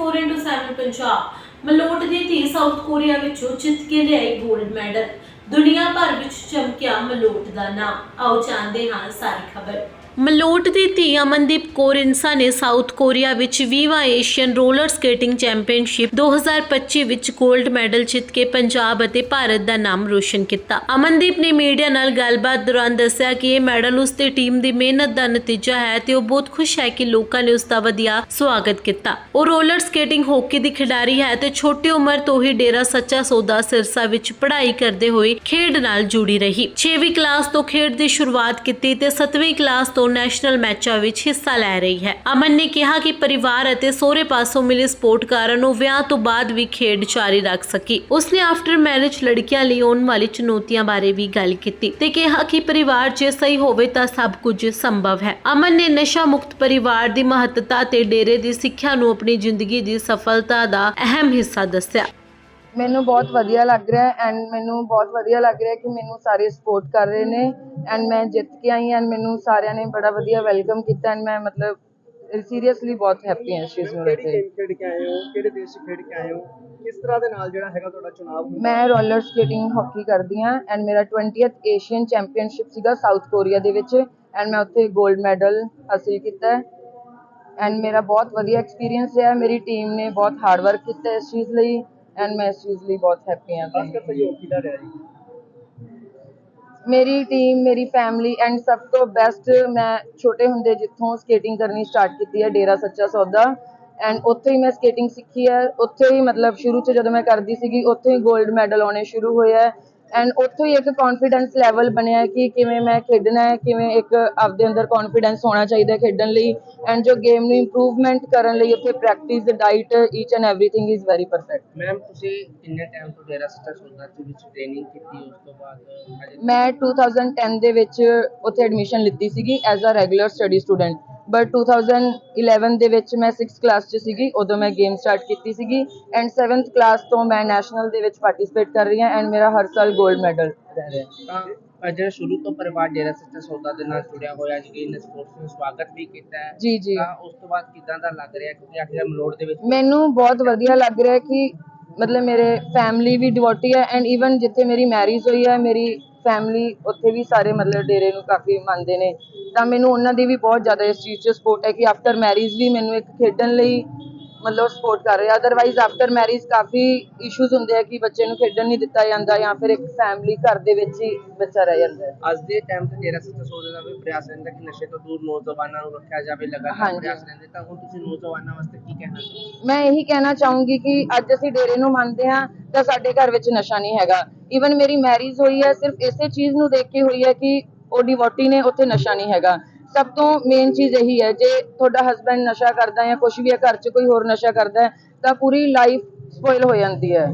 4x7 Punjab Malout ਦੀ ਧੀ south Korea ਵਿੱਚੋਂ ਜਿੱਤ ਕੇ ਲਿਆਈ 골ਡ ਮੈਡਲ ਦੁਨੀਆ ਭਰ ਵਿੱਚ ਚਮਕਿਆ ਮਲੋਟ ਦਾ ਨਾਮ। ਆਓ ਜਾਣਦੇ ਹਾਂ ਸਾਰੀ ਖਬਰ। ਮਲੋਟ ਦੀ ਧੀ ਅਮਨਦੀਪ ਕੌਰ ਇਨਸਾ ਨੇ ਸਾਊਥ ਕੋਰੀਆ ਵਿੱਚ 20ਵਾਂ ਏਸ਼ੀਅਨ ਰੋਲਰ ਸਕੇਟਿੰਗ ਚੈਂਪੀਅਨਸ਼ਿਪ 2025 ਵਿੱਚ 골ਡ ਮੈਡਲ ਜਿੱਤ ਕੇ ਪੰਜਾਬ ਅਤੇ ਭਾਰਤ ਦਾ ਨਾਮ ਰੋਸ਼ਨ ਕੀਤਾ। ਅਮਨਦੀਪ ਨੇ ਮੀਡੀਆ ਨਾਲ ਗੱਲਬਾਤ ਦੌਰਾਨ ਦੱਸਿਆ ਕਿ ਇਹ ਮੈਡਲ ਉਸ ਦੀ ਟੀਮ ਦੀ ਮਿਹਨਤ ਦਾ ਨਤੀਜਾ ਹੈ ਤੇ ਉਹ ਬਹੁਤ ਖੁਸ਼ ਹੈ ਕਿ ਲੋਕਾਂ ਨੇ ਉਸ ਦਾ ਵਧੀਆ ਸਵਾਗਤ ਕੀਤਾ। ਉਹ ਰੋਲਰ ਸਕੇਟਿੰਗ ਹਾਕੀ ਦੀ ਖਿਡਾਰੀ ਹੈ ਤੇ ਛੋਟੀ ਉਮਰ ਤੋਂ ਹੀ ਡੇਰਾ ਸੱਚਾ ਸੌਦਾ ਸਿਰਸਾ ਵਿੱਚ ਪੜ੍ਹਾਈ ਕਰਦੇ ਹੋਏ ਖੇਡ ਨਾਲ ਜੁੜੀ ਰਹੀ। 6ਵੀਂ ਕਲਾਸ ਤੋਂ ਖੇਡ ਦੀ ਸ਼ੁਰੂਆਤ ਕੀਤੀ ਤੇ 7ਵੀਂ ਕਲਾਸ ਤੋਂ ਨੈਸ਼ਨਲ ਮੈਚਾਂ ਵਿੱਚ ਹਿੱਸਾ ਲੈ ਰਹੀ ਹੈ। ਅਮਨ ਨੇ ਕਿਹਾ ਕਿ ਪਰਿਵਾਰ ਅਤੇ ਸਹੁਰੇ ਪਾਸੋਂ ਮਿਲੀ ਸਪੋਰਟ ਕਾਰਨ ਉਹ ਵਿਆਹ ਤੋਂ ਬਾਅਦ ਵੀ ਖੇਡ ਜਾਰੀ ਰੱਖ ਸਕੀ। ਉਸਨੇ ਆਫਟਰ ਮੈਰਿਜ ਲੜਕੀਆਂ ਲਈ ਆਉਣ ਵਾਲੀ ਚੁਣੌਤੀਆਂ ਬਾਰੇ ਵੀ ਗੱਲ ਕੀਤੀ ਤੇ ਕਿਹਾ ਕਿ ਪਰਿਵਾਰ ਜੇ ਸਹੀ ਹੋਵੇ ਤਾਂ ਸਭ ਕੁਝ ਸੰਭਵ ਹੈ। ਅਮਨ ਨੇ ਨਸ਼ਾ ਮੁਕਤ ਪਰਿਵਾਰ ਦੀ ਮਹੱਤਤਾ ਤੇ ਡੇਰੇ ਦੀ ਸਿੱਖਿਆ ਨੂੰ ਆਪਣੀ ਜ਼ਿੰਦਗੀ ਦੀ ਸਫਲਤਾ ਦਾ ਅਹਿਮ ਹਿੱਸਾ ਦੱਸਿਆ। ਮੈਨੂੰ ਬਹੁਤ ਵਧੀਆ ਲੱਗ ਰਿਹਾ ਐਂਡ ਮੈਨੂੰ ਬਹੁਤ ਵਧੀਆ ਲੱਗ ਰਿਹਾ ਕਿ ਮੈਨੂੰ ਸਾਰੇ ਸਪੋਰਟ ਕਰ ਰਹੇ ਨੇ। ਐਂਡ ਮੈਂ ਜਿੱਤ ਕੇ ਆਈ ਐਂਡ ਮੈਨੂੰ ਸਾਰਿਆਂ ਨੇ ਬੜਾ ਵਧੀਆ ਵੈਲਕਮ ਕੀਤਾ ਐਂਡ ਮੈਂ ਮਤਲਬ ਸੀਰੀਅਸਲੀ ਬਹੁਤ ਹੈਪੀ ਹਾਂ ਇਸ ਚੀਜ਼ ਨੂੰ ਲੈ ਕਿਹੜੀ ਕੇ ਗੇਮ ਖੇਡ ਕੇ ਆਏ ਹੋ? ਕਿਹੜੇ ਦੇਸ਼ 'ਚ ਖੇਡ ਕੇ ਆਏ ਹੋ? ਕਿਸ ਤਰ੍ਹਾਂ ਦੇ ਨਾਲ ਜਿਹੜਾ ਹੈਗਾ ਤੁਹਾਡਾ ਚੁਣਾਵ ਹੁੰਦਾ? ਮੈਂ ਰੋਲਰ ਸਕੇਟਿੰਗ ਹਾਕੀ ਕਰਦੀ ਹਾਂ ਐਂਡ ਮੇਰਾ 20th ਏਸ਼ੀਅਨ ਚੈਂਪੀਅਨਸ਼ਿਪ ਸੀਗਾ ਸਾਊਥ ਕੋਰੀਆ ਦੇ ਵਿੱਚ ਐਂਡ ਮੈਂ ਉੱਥੇ 골ਡ ਮੈਡਲ ਹਾਸਿਲ ਕੀਤਾ। ਐਂਡ ਮੇਰਾ ਬਹੁਤ ਵਧੀਆ ਐਕਸਪੀਰੀਅੰਸ ਰਿਹਾ। ਮੇਰੀ ਟੀਮ ਨੇ ਬਹੁਤ ਹਾਰਡ ਵਰਕ ਕੀਤਾ ਇਸ ਚੀਜ਼ ਲਈ ਐਂਡ ਮੈਂ ਇਸ ਚੀਜ਼ ਲਈ ਬਹੁਤ ਹੈਪੀ ਹਾਂ। ਖਾਸ ਕਰ ਸਹਿਯੋਗ ਕਿਹਦਾ ਰਿਹਾ ਜੀ। ਮੇਰੀ ਟੀਮ ਮੇਰੀ ਫੈਮਿਲੀ ਐਂਡ ਸਭ ਤੋਂ ਬੈਸਟ ਮੈਂ ਛੋਟੇ ਹੁੰਦੇ ਜਿੱਥੋਂ ਸਕੇਟਿੰਗ ਕਰਨੀ ਸਟਾਰਟ ਕੀਤੀ ਹੈ, ਡੇਰਾ ਸੱਚਾ ਸੌਦਾ। ਐਂਡ ਉੱਥੇ ਹੀ ਮੈਂ ਸਕੇਟਿੰਗ ਸਿੱਖੀ ਹੈ। ਉੱਥੇ ਹੀ ਮਤਲਬ ਸ਼ੁਰੂ 'ਚ ਜਦੋਂ ਮੈਂ ਕਰਦੀ ਸੀਗੀ, ਉੱਥੇ ਹੀ 골ਡ ਮੈਡਲ ਆਉਣੇ ਸ਼ੁਰੂ ਹੋਏ ਹੈ। ਐਂਡ ਉੱਥੋਂ ਹੀ ਇੱਕ ਕੌਨਫੀਡੈਂਸ ਲੈਵਲ ਬਣਿਆ ਕਿ ਕਿਵੇਂ ਮੈਂ ਖੇਡਣਾ ਹੈ ਕਿਵੇਂ ਇੱਕ ਆਪਦੇ ਅੰਦਰ ਕੌਨਫੀਡੈਂਸ ਹੋਣਾ ਚਾਹੀਦਾ ਖੇਡਣ ਲਈ ਐਂਡ ਜੋ ਗੇਮ ਨੂੰ ਇੰਪਰੂਵਮੈਂਟ ਕਰਨ ਲਈ ਉੱਥੇ practice diet each and everything is very perfect ma'am ਤੁਸੀਂ ਕਿੰਨੇ ਟਾਈਮ ਤੋਂ ਡੇਰਾ ਸੱਚਾ ਸੌਦਾ ਦੇ ਵਿੱਚ ਟ੍ਰੇਨਿੰਗ ਕੀਤੀ ਉਸ ਤੋਂ ਬਾਅਦ ਮੈਂ 2010 ਦੇ ਵਿੱਚ ਉੱਥੇ ਐਡਮਿਸ਼ਨ ਲਿੱਤੀ ਸੀਗੀ as a regular study student but 2011 ਦੇ ਵਿੱਚ ਮੈਂ 6th ਕਲਾਸ 'ਚ ਸੀਗੀ ਉਦੋਂ ਮੈਂ ਗੇਮ ਸਟਾਰਟ ਕੀਤੀ ਸੀਗੀ ਐਂਡ 7th ਕਲਾਸ ਤੋਂ ਮੈਂ ਨੈਸ਼ਨਲ ਦੇ ਵਿੱਚ ਪਾਰਟਿਸਿਪੇਟ ਕਰ ਰਹੀ ਹਾਂ ਐਂਡ ਮੇਰਾ ਹਰ ਸਾਲ 골ਡ ਮੈਡਲ ਰਹਿ ਅ ਜਿਹੜਾ ਸ਼ੁਰੂ ਤੋਂ ਪਰਿਵਾਰ ਡੇਰਾ ਸੱਚਾ ਸੌਦਾ ਦੇ ਨਾਲ ਜੁੜਿਆ ਹੋਇਆ ਜੀ ਨੇ ਸਪੋਰਟਸ ਨੂੰ ਸਵਾਗਤ ਵੀ ਕੀਤਾ ਹੈ। ਜੀ ਜੀ। ਤਾਂ ਉਸ ਤੋਂ ਬਾਅਦ ਕਿਦਾਂ ਦਾ ਲੱਗ ਰਿਹਾ ਕਿਉਂਕਿ ਆਖਿਰ ਮਲੋੜ ਦੇ ਵਿੱਚ ਮੈਨੂੰ ਬਹੁਤ ਵਧੀਆ ਲੱਗ ਰਿਹਾ ਹੈ ਕਿ ਮਤਲਬ ਮੇਰੇ ਫੈਮਿਲੀ ਵੀ ਡਿਵੋਟੀ ਹੈ ਐਂਡ ਈਵਨ ਜਿੱਥੇ ਮੇਰੀ ਮੈਰਿਜ ਹੋਈ ਹੈ ਮੇਰੀ ਫੈਮਿਲੀ ਉੱਥੇ ਵੀ ਸਾਰੇ ਮਤਲਬ ਡੇਰੇ ਨੂੰ ਕਾਫੀ ਮੰਨਦੇ ਨੇ। ਤਾਂ ਮੈਨੂੰ ਉਹਨਾਂ ਦੀ ਵੀ ਬਹੁਤ ਜ਼ਿਆਦਾ ਇਸ ਚੀਜ਼ 'ਚ ਸਪੋਰਟ ਹੈ ਕਿ ਆਫਟਰ ਮੈਰਿਜ ਵੀ ਮੈਨੂੰ ਇੱਕ ਖੇਡਣ ਲਈ ਮਤਲਬ ਸਪੋਰਟ ਕਰ ਰਹੇ। ਅਦਰਵਾਈਜ਼ ਆਫਟਰ ਮੈਰਿਜ ਕਾਫੀ ਇਸ਼ੂਜ਼ ਹੁੰਦੇ ਆ ਕਿ ਬੱਚੇ ਨੂੰ ਖੇਡਣ ਨਹੀਂ ਦਿੱਤਾ ਜਾਂਦਾ ਜਾਂ ਫਿਰ ਇੱਕ ਫੈਮਿਲੀ ਘਰ ਦੇ ਵਿੱਚ ਹੀ ਬੱਚਾ ਰਹਿ ਜਾਂਦਾ ਹੈ। ਅੱਜ ਦੇ ਟਾਈਮ ਤੇ ਡੇਰਾ ਸੱਚਾ ਸੌਦਾ ਦਾ ਵੀ ਪ੍ਰਯਾਸ ਰਹਿੰਦਾ ਕਿ ਨਸ਼ੇ ਤੋਂ ਦੂਰ ਨੌਜਵਾਨਾਂ ਨੂੰ ਰੱਖਿਆ ਜਾਵੇ ਲਗਾਤਾਰ ਹਾਂਜੀ। ਪ੍ਰਯਾਸ ਰਹਿੰਦੇ ਤਾਂ ਹੁਣ ਤੁਸੀਂ ਨੌਜਵਾਨਾਂ ਵਾਸਤੇ ਕੀ ਕਹਿਣਾ ਚਾਹੋਗੇ? ਮੈਂ ਇਹੀ ਕਹਿਣਾ ਚਾਹੂੰਗੀ ਕਿ ਅੱਜ ਅਸੀਂ ਡੇਰੇ ਨੂੰ ਮੰਨਦੇ ਹਾਂ ਤਾਂ ਸਾਡੇ ਘਰ ਵਿੱਚ ਨਸ਼ਾ ਨਹੀਂ ਹੈਗਾ। ਈਵਨ ਮੇਰੀ ਮੈਰਿਜ ਹੋਈ ਹੈ, ਸਿਰਫ ਇਸੇ ਚੀਜ਼ ਨੂੰ ਦੇਖ ਕੇ ਹੋਈ ਹੈ ਕਿ ਉਹ ਡਿਵੋਟੀ ਨੇ ਉੱਥੇ ਨਸ਼ਾ ਨਹੀਂ ਹੈਗਾ। ਸਭ ਤੋਂ ਮੇਨ ਚੀਜ਼ ਇਹੀ ਹੈ, ਜੇ ਤੁਹਾਡਾ ਹਸਬੰਡ ਨਸ਼ਾ ਕਰਦਾ ਜਾਂ ਕੁਝ ਵੀ ਹੈ, ਘਰ 'ਚ ਕੋਈ ਹੋਰ ਨਸ਼ਾ ਕਰਦਾ ਤਾਂ ਪੂਰੀ ਲਾਈਫ ਸਪੋਇਲ ਹੋ ਜਾਂਦੀ ਹੈ।